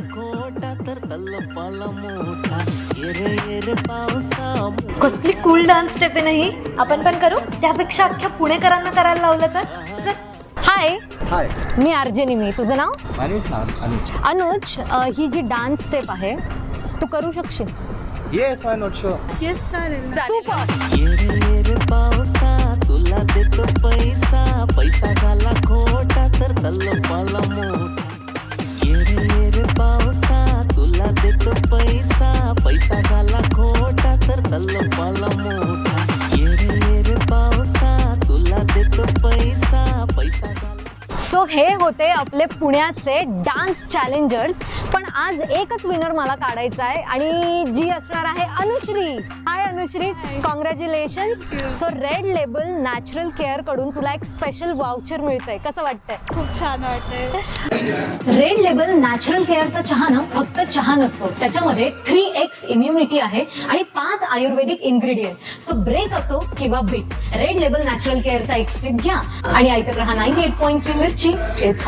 खोटा तर तल्लपाला मोठा. येरे येरे पावसा कसली कूल डान्स स्टेप आहे नाही आपण पण करू? त्यापेक्षा अख्ख्या पुणेकरांना करायला लावलं तर? चल. हाय हाय मी अर्जनी मी. तुझं नाव? मानवी अनुज अनुज अ, ही जी डान्स स्टेप आहे तू करू शकशील? Yes I not sure super येरे येरे पावसा सो हे होते आपले पुण्याचे डान्स चॅलेंजर्स पण आज एकच विनर मला काढायचा आहे आणि जी असणार आहे Anushree. Hi Anushree congratulation so red label natural केअरकडून तुला एक स्पेशल वाउचर मिळतंय. कसं वाटतंय? खूप छान वाटतंय. रेड लेबल नॅचरल केअरचा चहा ना फक्त चहा नसतो. त्याच्यामध्ये थ्री एक्स इम्युनिटी आहे आणि पाच आयुर्वेदिक इन्ग्रेडियंट सो ब्रेक असो किंवा बीट रेड लेबल नॅचरल केअरचा एक सिप घ्या आणि ऐकत रहा ninety eight point three Mirchi. It's